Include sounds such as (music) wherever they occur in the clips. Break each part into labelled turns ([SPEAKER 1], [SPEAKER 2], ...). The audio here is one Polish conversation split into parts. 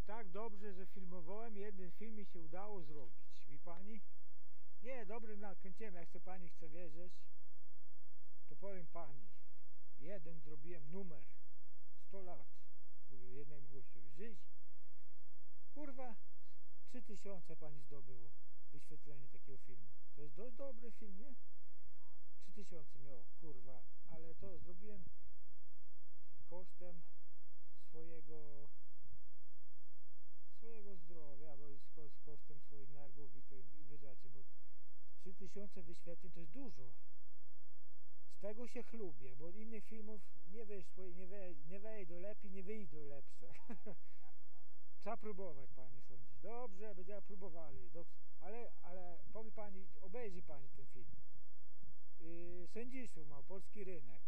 [SPEAKER 1] tak dobrze, że filmowałem, jeden film mi się udało zrobić. Wie pani? Nie, dobry nakręciłem, jak chce pani chce wierzyć, to powiem pani, jeden zrobiłem numer, 100 lat, mówię jednemu gościowi, żyć, kurwa, 3000 pani zdobyło wyświetlenie takiego filmu. To jest dość dobry film, nie? 3000 miało, kurwa, ale to zrobiłem kosztem swojego zdrowia, bo z, ko- z kosztem swoich nerwów i, to, i wy rzeczy, bo 3000 wyświetleń to jest dużo. Z tego się chlubię, bo innych filmów nie wyszło i nie, we, nie wejdą lepiej, nie wyjdą lepsze. (laughs) Trzeba próbować pani sądzić. Dobrze, będziemy próbowali. Ale, ale powie pani, obejrzy pani ten film. Yy, Sędzisów ma, polski rynek.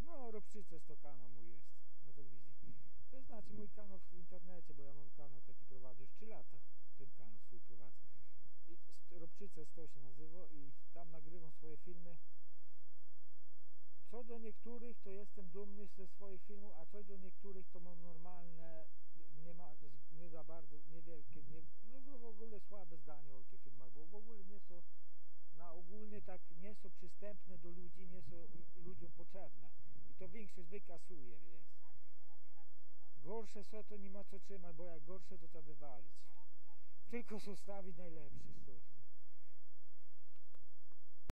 [SPEAKER 1] No, Robczyce 100 kanał mój jest na telewizji. To znaczy mój kanał w internecie, bo ja mam kanał taki prowadzę już 3 lata. Ten kanał swój prowadzę. I 100 się nazywa i tam nagrywam swoje filmy. Co do niektórych to jestem dumny ze swoich filmów, a co do niektórych to mam normalne, nie, ma, nie za bardzo, niewielkie, nie, no w ogóle słabe zdanie o tych filmach, bo w ogóle nie są na ogólnie tak nie są przystępne do ludzi, nie są y, ludziom potrzebne. I to większość wykasuje, jest. Gorsze są to nie ma co trzymać, bo jak gorsze to trzeba wywalić. Tylko zostawić najlepsze.